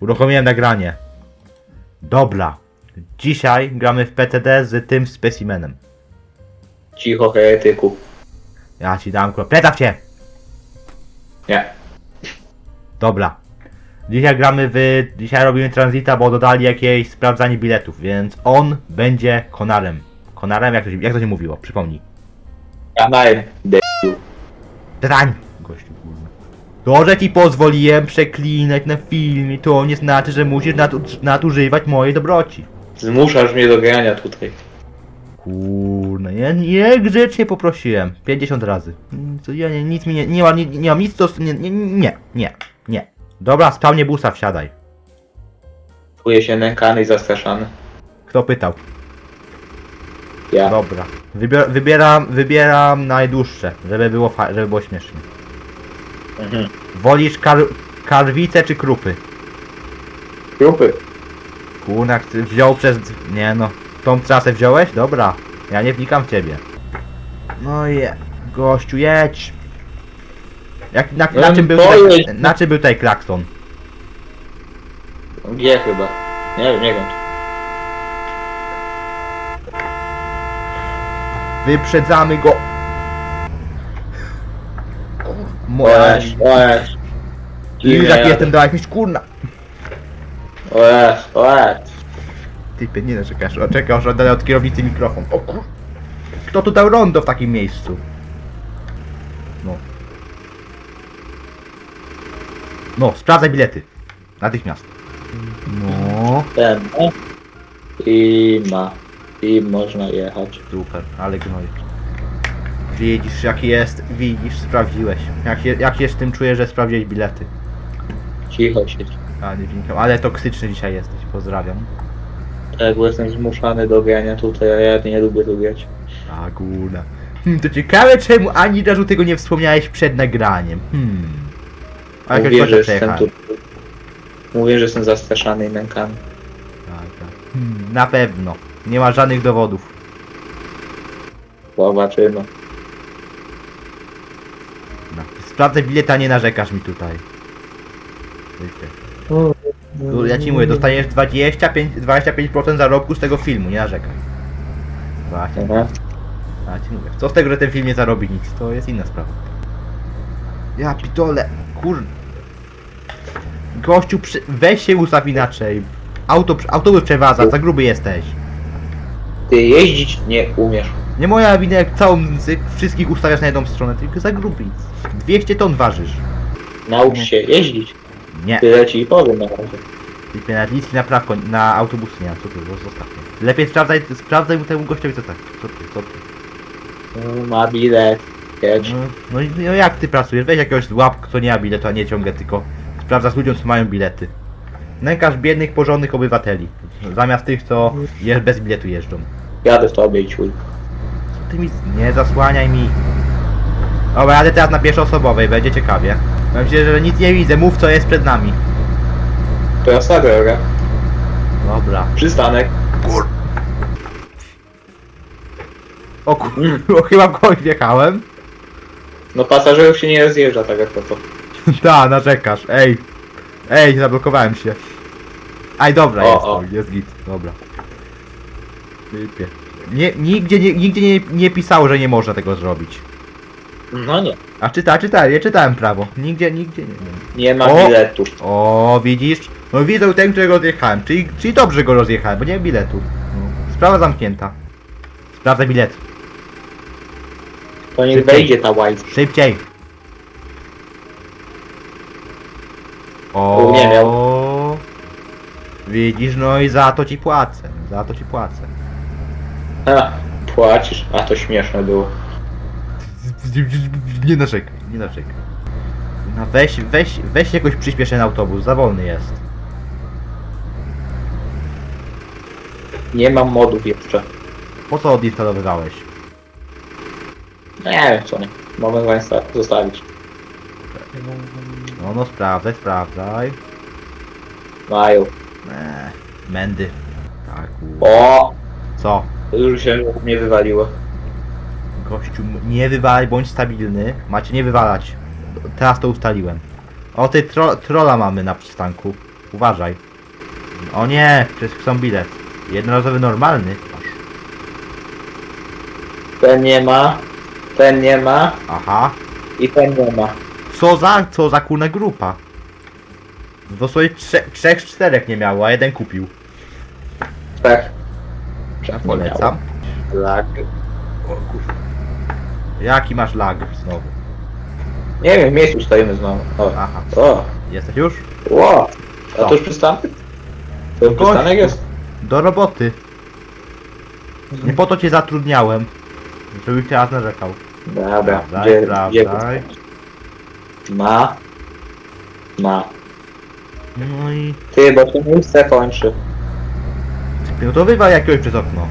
Uruchomiłem nagranie. Dobra. Dzisiaj gramy w PTD z tym specimenem. Cicho, heretyku. Ja ci dam kurwa. Plecak cię! Nie. Dobra. Dzisiaj gramy w... Dzisiaj robimy transita, bo dodali jakieś sprawdzanie biletów, więc on będzie konarem. Konarem? Jak to się, jak to się mówiło? Przypomnij. Kanałem. De... Drań! To, że ci pozwoliłem przeklinać na filmie, to nie znaczy, że musisz nadu- nadużywać mojej dobroci. Zmuszasz mnie do grania tutaj. Kurna, ja nie grzecznie poprosiłem. 50 razy. Co ja nie, nic mi nie, nie, ma- nie, nie mam nic do... Nie, nie, nie, nie, nie. Dobra, sprawnie busa wsiadaj. Czuję się nękany i zastraszany. Kto pytał? Ja. Dobra. Wybier, wybieram, wybieram najdłuższe, żeby było, fa- żeby było śmiesznie. Mhm. Wolisz kar, karwice czy krupy? Grupy. Kurna, ty wziął przez... Nie no. Tą trasę wziąłeś? Dobra. Ja nie wnikam w ciebie. No je... Gościu, jedź! Jak, na, na, czym był tutaj, na czym był tutaj klakson? Gdzie chyba? Nie wiem, nie wiem. Wyprzedzamy go! Oeś, oeś. Już jak jestem do jakiegoś kurna! Oeś, oeś. Typie, nie narzekasz, o czekasz, oddaję od kierownicy mikrofon. O kur... Kto tu dał rondo w takim miejscu? No. No, sprawdzaj bilety. Natychmiast. No. Ten. o. I ma. I można jechać. Super, ale gnoj. Widzisz jak jest, widzisz, sprawdziłeś. Jak się, jak się z tym czujesz, że sprawdziłeś bilety? Cicho siedź. A nie wnikam, ale toksyczny dzisiaj jesteś, pozdrawiam. Tak, bo jestem zmuszany do grania tutaj, a ja nie lubię tu grać. A góra. Hmm, to ciekawe czemu ani razu tego nie wspomniałeś przed nagraniem. Hmm. A Mówię, że jestem tu. Mówię, że jestem zastraszany i nękany. Tak, tak. Hmm, na pewno. Nie ma żadnych dowodów. Zobaczymy. Sprawdzę bilet, a nie narzekasz mi tutaj. Tu, Ja ci mówię, dostaniesz 25, 25% zarobku z tego filmu, nie narzekaj. Właśnie. A ci mówię. Co z tego, że ten film nie zarobi nic, to jest inna sprawa. Ja pitole, kur... Gościu, przy... weź się ustaw inaczej. Auto, autobus przewadza, za gruby jesteś. Ty jeździć nie umiesz. Nie moja wina, jak całą z wszystkich ustawiasz na jedną stronę, tylko za gruby. 200 ton ważysz. Naucz się jeździć. Nie. Tyle ci powiem na razie. Typie na nic na prawko, na autobusy nie mam, co ty, zostaw mnie. Lepiej sprawdzaj, sprawdzaj temu gościowi co tak, co ty, co ty. No, Ma bilet. Jedź. No, no, i- no jak ty pracujesz? Weź jakiegoś łap, kto nie ma biletu, a nie ciągle tylko sprawdzasz ludziom, co mają bilety. Nękasz biednych, porządnych obywateli. Zamiast tych, co je, bez biletu jeżdżą. Jadę w tobie i ciuj. Co ty mi... Nie zasłaniaj mi. Dobra, jadę teraz na pierwszoosobowej, będzie ciekawie. Ci, że nic nie widzę, mów co jest przed nami. Prosta droga. Dobra. Przystanek. O kurwa, chyba w kogoś wjechałem. No pasażerów się nie rozjeżdża tak jak to. to. Da, narzekasz. Ej. Ej, zablokowałem się. Aj, dobra, O, jest, o. o. jest git, dobra. Typie. Nie, nigdzie nie, nigdzie nie, nie pisało, że nie można tego zrobić. No nie. A czyta, czyta, ja czytałem prawo. Nigdzie, nigdzie nie. nie. Nie ma O! biletu. O, widzisz? No widzę ten, którego rozjechałem. Czyli, czyli dobrze go rozjechałem, bo nie mam biletu. No. Sprawa zamknięta. Sprawdzę bilet. To niech Szybciej. wejdzie ta łajca. Szybciej. U, nie O. Widzisz, no i za to ci płacę. Za to ci płacę. Ha, płacisz. A to śmieszne było. Nie narzekaj, nie narzekaj. No weź, weź, weź jakoś przyspieszę autobus, za wolny jest. Nie mam modów jeszcze. Po co odinstalowywałeś? No nie wiem co nie. Mogę Państwa zostawić. No no sprawdzaj, sprawdzaj. Mają. Eee, mędy. Tak, u. O! Co? Już się mnie wywaliło. Gościu, nie wywalaj, bądź stabilny. Macie nie wywalać. Teraz to ustaliłem. O, ty tro trola mamy na przystanku. Uważaj. O nie, przecież chcą bilet. Jednorazowy normalny. Ten nie ma, ten nie ma Aha. i ten nie ma. Co za, co za kurna grupa. Dosłownie trze, trzech czterech nie miało, a jeden kupił. Tak. Polecam. Lag. Jaki masz lag znowu? Nie wiem, w miejscu stoimy znowu. O, Aha. o, Jesteś już? o. A Co? to już przystanek? To już Gościu. przystanek jest? Do roboty. Nie po to cię zatrudniałem. Żebyś teraz narzekał. Dobra, Sprawdzaj, gdzie, sprawdzaj. gdzie? Ma. Ma. No i... Ty, bo się miejsce kończy. No to wywal jakiegoś przez okno.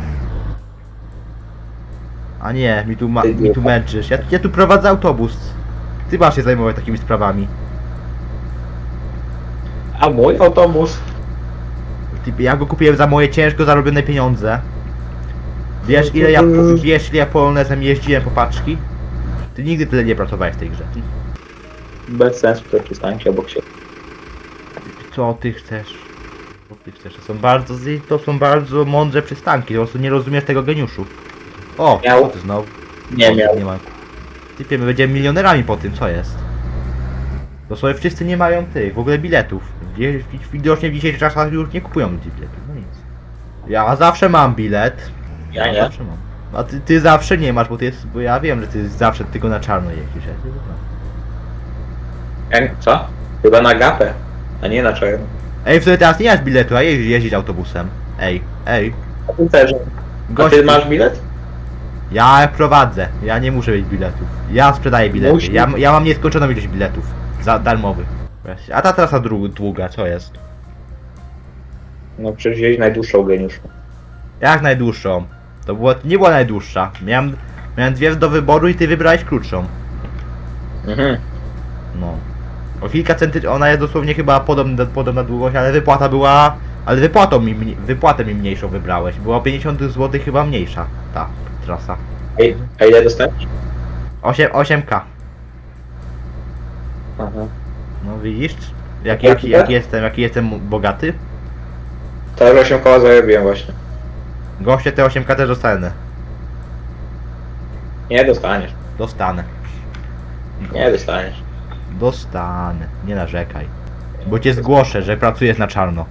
A nie, mi tu, ma, mi tu męczysz. Ja, ja tu prowadzę autobus. Ty masz się zajmować takimi sprawami. A mój autobus? Ty, ja go kupiłem za moje ciężko zarobione pieniądze. Wiesz ile ja, wiesz ile ja polonezem jeździłem po paczki? Ty nigdy tyle nie pracowałeś w tej grze. Bez sensu te przystanki obok siebie. Co ty chcesz? Ty chcesz? To są bardzo, to są bardzo mądre przystanki, po prostu nie rozumiesz tego geniuszu. O, Miał. co ty znowu? Nie O, miał. Nie ma. Typie, my będziemy milionerami po tym, co jest? Dosłownie wszyscy nie mają tych, w ogóle biletów. Widocznie w dzisiejszych czasach już nie kupują ludzi biletów, no nic. Ja zawsze mam bilet. Ja nie. zawsze mam. A ty, ty zawsze nie masz, bo ty jest, bo ja wiem, że ty zawsze tylko na czarno jeździsz. Ja znam. Ja, co? Chyba na gapę, a nie na czarno. Ej, wtedy teraz nie masz biletu, a jeździć, jeździć autobusem. Ej, ej. A ty też. A Gościu, ty masz bilet? Ja prowadzę, ja nie muszę mieć biletów. Ja sprzedaję bilety. Musi. Ja, ja mam nieskończoną ilość biletów. Za darmowych. A ta trasa dru- długa, co jest? No przecież jeźdź najdłuższą geniusz. Jak najdłuższą? To było, nie była najdłuższa. Miałem, miałem dwie do wyboru i ty wybrałeś krótszą. Mhm. No. O kilka centy, ona jest dosłownie chyba podobna, podobna długość, ale wypłata była... Ale wypłatą mi, wypłatę mi mniejszą wybrałeś. Była 50 zł chyba mniejsza ta trasa. I- a ile dostałeś? 8, 8k. Aha. No widzisz? Jaki, jaki, jaki jestem, jaki jestem bogaty? Już 8 koła zarobiłem właśnie. Goście te 8k też dostanę. Nie dostaniesz. Dostanę. Nie dostaniesz. Dostanę. Nie narzekaj. Bo cię zgłoszę, że pracujesz na czarno.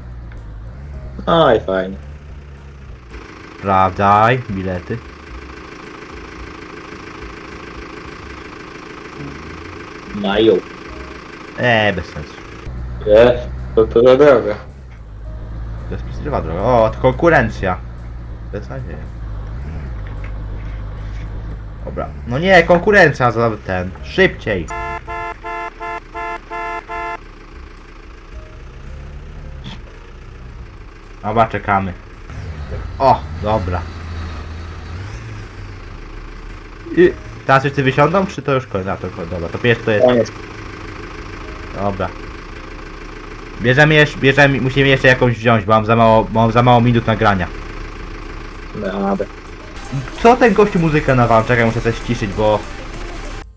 Oj, fajnie. Sprawdzaj bilety. Mają. Eee, bez sensu. Nie, to to za droga. To jest przecież droga. O, to konkurencja. Bez nadzieji. Dobra. No nie, konkurencja za ten. Szybciej. Dobra, czekamy. O, dobra. I teraz wszyscy wysiądą, czy to już koniec? A, to koniec. Dobra, to pierwszy to jest... Koniec. Dobra. Bierzemy jeszcze, bierzemy, musimy jeszcze jakąś wziąć, bo mam za mało, mam za mało minut nagrania. Dobra. Co ten gościu muzykę nawal? Czekaj, muszę coś ściszyć, bo...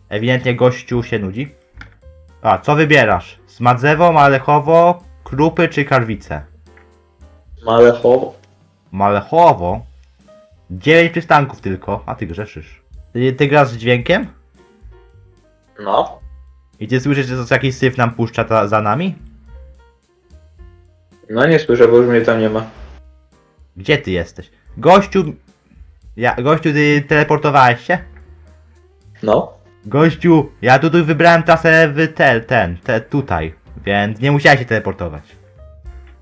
Ewidentnie gościu się nudzi. A, co wybierasz? Smadzewo, Malechowo, Krupy czy Karwice? Malechowo. Malechowo? 9 przystanków tylko, a ty grzeszysz. Ty, ty grasz z dźwiękiem? No. I ty słyszysz, że to jakiś syf nam puszcza ta, za nami? No nie słyszę, bo już mnie tam nie ma. Gdzie ty jesteś? Gościu... Ja, gościu, ty teleportowałeś się? No. Gościu, ja tutaj wybrałem trasę w te, ten, te, tutaj, więc nie musiałeś się teleportować.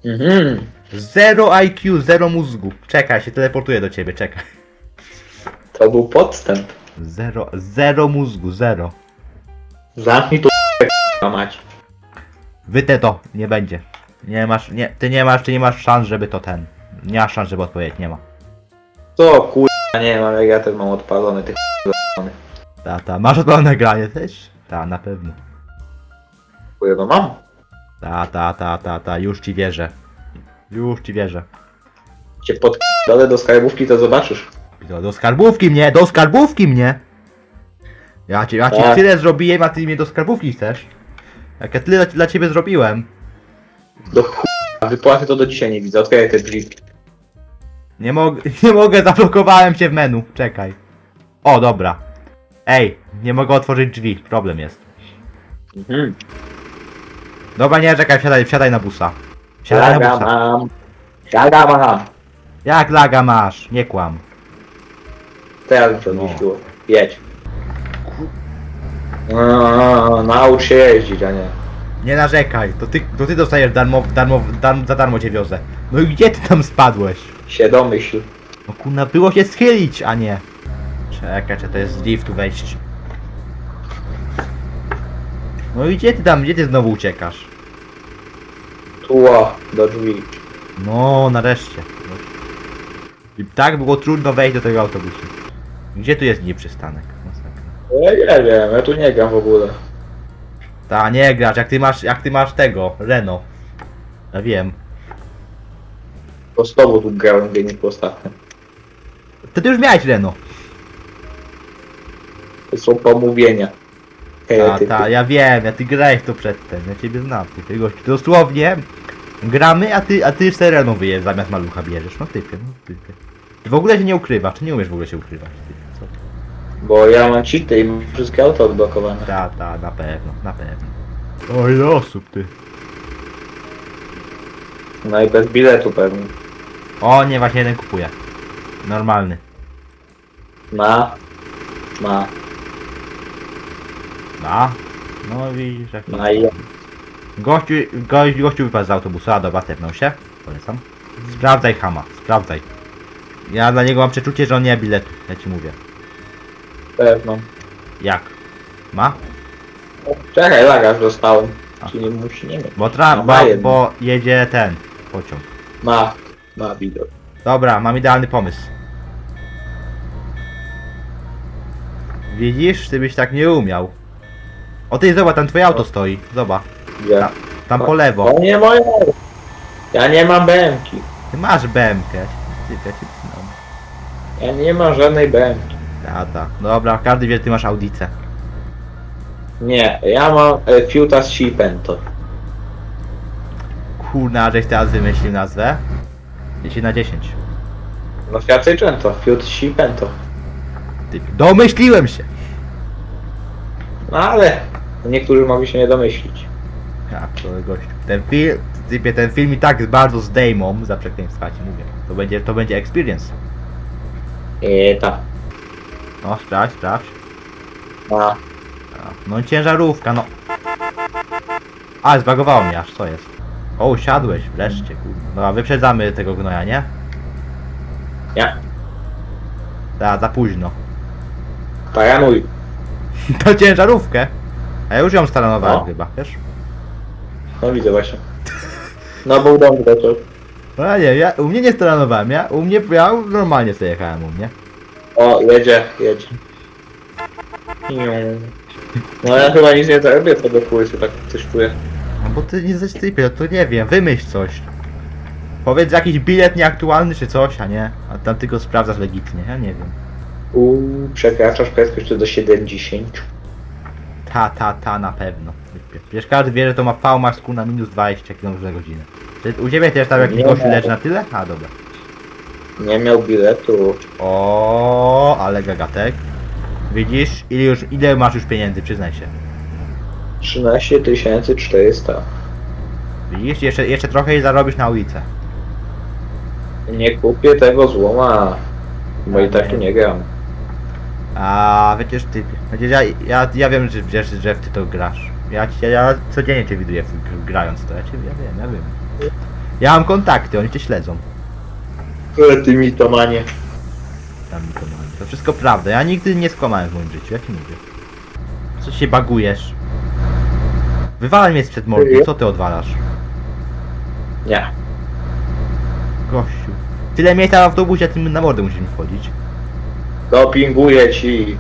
Mhm. Zero IQ, zero mózgu. Czekaj, się teleportuję do ciebie, czekaj. To był podstęp. Zero, zero mózgu, zero. Zamknij tu mać. Wyte to, nie będzie. Nie masz, nie, ty nie masz, ty nie masz szans, żeby to ten. Nie masz szans, żeby odpowiedzieć, nie ma. Co kurwa nie mam, jak ja też mam odpalony tych Ta, ta, masz odpalone nagranie też? Ta, na pewno. kurwa mam. Ta, ta, ta, ta, ta, już ci wierzę. Już ci wierzę. Cię pod dole do skarbówki to zobaczysz. Do, do skarbówki mnie, do skarbówki mnie! Ja ci, ja ci Tak. tyle zrobiłem, a ty mnie do skarbówki chcesz? Jak ja tyle dla, dla ciebie zrobiłem. Do chuj wypłaty to do dzisiaj nie widzę. Otwieraj te drzwi. Nie mogę, nie mogę, zablokowałem się w menu. Czekaj. O, dobra. Ej, nie mogę otworzyć drzwi, problem jest. Mhm. Dobra, nie, czekaj, wsiadaj, wsiadaj na busa. Wsiadaj na Laga busa. mam. Laga mam. Jak laga masz? Nie kłam. Teraz mi się odmieściło. Jedź. No, naucz się jeździć, a nie. Nie narzekaj, to ty, to ty dostajesz darmo, darmo, darm, za darmo cię wiozę. No i gdzie ty tam spadłeś? Się domyśl. No kurna, było się schylić, a nie. Czekaj, czy to jest z liftu wejść. No i gdzie ty tam, gdzie ty znowu uciekasz? Tło do drzwi. No, nareszcie. I tak było trudno wejść do tego autobusu. Gdzie tu jest nieprzystanek? Masakra. Ja nie wiem, ja tu nie gram w ogóle. Ta, nie gracz, jak ty masz, jak ty masz tego, Reno. Ja wiem. To z tobą tu grałem w ostatnio. To ty już miałeś Reno. To są pomówienia. Ta, Heretyki. ta, ja wiem, ja ty grałeś to przedtem, ja ciebie znam, ty, ty gościu. Dosłownie, gramy, a ty, a ty z Reno wyjesz zamiast malucha bierzesz, no typie, no typie. Ty w ogóle się nie ukrywasz, czy nie umiesz w ogóle się ukrywać, ty, co? Bo ja mam cheaty i mam wszystkie auto odblokowane. Ta, ta, na pewno, na pewno. O ile osób, ty. No i bez biletu pewnie. O, nie, właśnie jeden kupuje. Normalny. Ma. Ma. Ma. No widzisz, jak... Ma i. Gościu, gość, gościu wypadł z autobusu, a dobra, tepnął się. Polecam. Sprawdzaj Hama, sprawdzaj. Ja dla niego mam przeczucie, że on nie ma biletu, ja ci mówię. Pewno. Jak? Ma? Czekaj, lagarz dostałem. A. Czyli musi nie. Bo, tra- No, bo, ma jedno. bo jedzie ten pociąg. Ma. Ma bilet. Dobra, mam idealny pomysł. Widzisz? Ty byś tak nie umiał. O ty, zobacz, tam twoje auto stoi. Zobacz, Gdzie? Ta- tam po lewo. To nie moje. Ja nie mam BMK. Ty masz BMK. Ty, ja ci znam. Ja nie mam żadnej BMK. Tata. Dobra, każdy wie, że ty masz audicę. Nie, ja mam e, Fiuta z Shipento. Kurna, żeś teraz wymyślił nazwę. 10 na 10. No Fiat Seicento, Fiut z Shipento. Ty, domyśliłem się! No ale niektórzy mogli się nie domyślić. Ja, to gościu. Ten film, typie, ten film i tak bardzo zdejmą za przekleństwa ci mówię. To będzie, to będzie experience. I tak. No, sprawdź, sprawdź. A, No ciężarówka, no. A, zbagowało mnie aż, co jest? O, usiadłeś, wreszcie, kurwa. No, a wyprzedzamy tego gnoja, nie? Nie. Da, za późno. Paranuj. To ciężarówkę. A ja już ją staranowałem No. chyba, wiesz? No widzę właśnie. No był dom to. No ja nie, ja u mnie nie staranowałem, ja u mnie, ja normalnie sobie jechałem u mnie. O, jedzie, jedzie. No ja chyba nic nie zrobię do płyty, tak coś czuję. No bo ty nie zastypie, to nie wiem, wymyśl coś. Powiedz jakiś bilet nieaktualny czy coś, a nie? A tam tylko sprawdzasz legitnie, ja nie wiem. Uuu, przekraczasz prędkość do 70. Ta, ta, ta na pewno. Wiesz, każdy wie, że to ma V max na minus 20 km na godzinę. Czy u ciebie też tam jakiś Nie gościu ma. leży na tyle? A dobra. Nie miał biletu. O, ale gagatek. Widzisz, ile już, ile masz już pieniędzy, przyznaj się. 13 400. Widzisz, jeszcze, jeszcze trochę i zarobisz na ulicę. Nie kupię tego złoma. Bo i tak tu nie gram. A przecież ty, przecież ja, ja, ja wiem, że, że, że w ty to grasz. Ja, ja, ja codziennie cię widuję w- grając to, ja cię, ja wiem, ja wiem. Ja mam kontakty, oni cię śledzą. Ale ty mi to manie. Tam mi to. To wszystko prawda, ja nigdy nie skłamałem w moim życiu, ja ci mówię. Co się bagujesz? Wywalaj mnie sprzed mordy, co ty odwalasz? Nie. Gościu. Tyle miejsca w autobusie, ty na mordę musisz mi wchodzić. Dopinguję ci.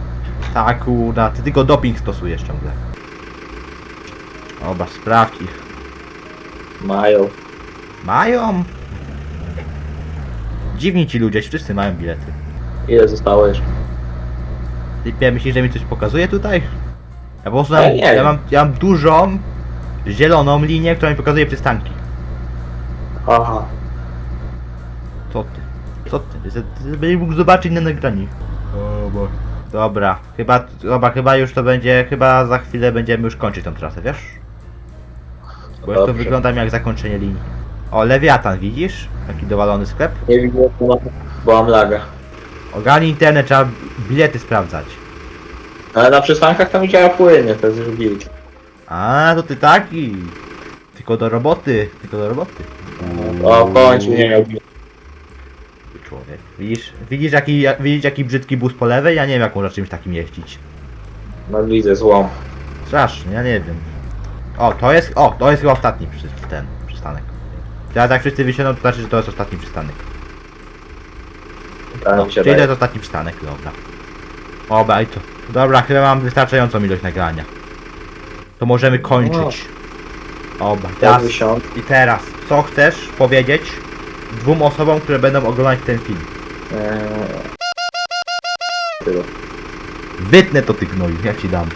Tak, kurda, ty tylko doping stosujesz ciągle. Dobra, sprawdź ich. Mają. Mają? Dziwni ci ludzie, wszyscy mają bilety. Ile zostało jeszcze? Ty myślisz, że mi coś pokazuje tutaj? Ja po prostu Ja mam, nie ja wiem. mam, ja mam dużą, zieloną linię, która mi pokazuje przystanki. Aha. Co ty? Co ty? Będziesz mógł zobaczyć na nagraniu. O, bo... Dobra, chyba, dobra, chyba już to będzie, chyba za chwilę będziemy już kończyć tą trasę, wiesz? Bo już to Dobrze. wygląda jak zakończenie linii. O, Lewiatan, widzisz? Taki dowalony sklep. Nie widzę, bo mam- bo mam laga. Ogarnij internet, trzeba bilety sprawdzać. Ale na przystankach tam działa płynnie, to jest już git. A, to ty taki. Tylko do roboty, tylko do roboty. O, bądź nie Widzisz, widzisz jaki, jak- widzisz jaki brzydki bus po lewej? Ja nie wiem jak można czymś takim jeździć. No widzę, złom. Strasznie, ja nie wiem. O, to jest, o, to jest chyba ostatni przy, ten, przystanek. Teraz jak wszyscy wysiądą, to znaczy, że to jest ostatni przystanek. No, się czyli to daje. jest ostatni przystanek, dobra. Dobra, i to. Dobra, chyba mam wystarczającą ilość nagrania. To możemy kończyć. Tak teraz, wysiąd. i teraz, co chcesz powiedzieć dwóm osobom, które będą oglądać ten film? Eee... Wytnę to ty gnoju, ja ci dam.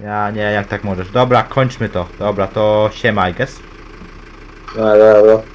Ja nie, jak tak możesz. Dobra, kończmy to. Dobra, to siema, I guess. No dobra, dobra.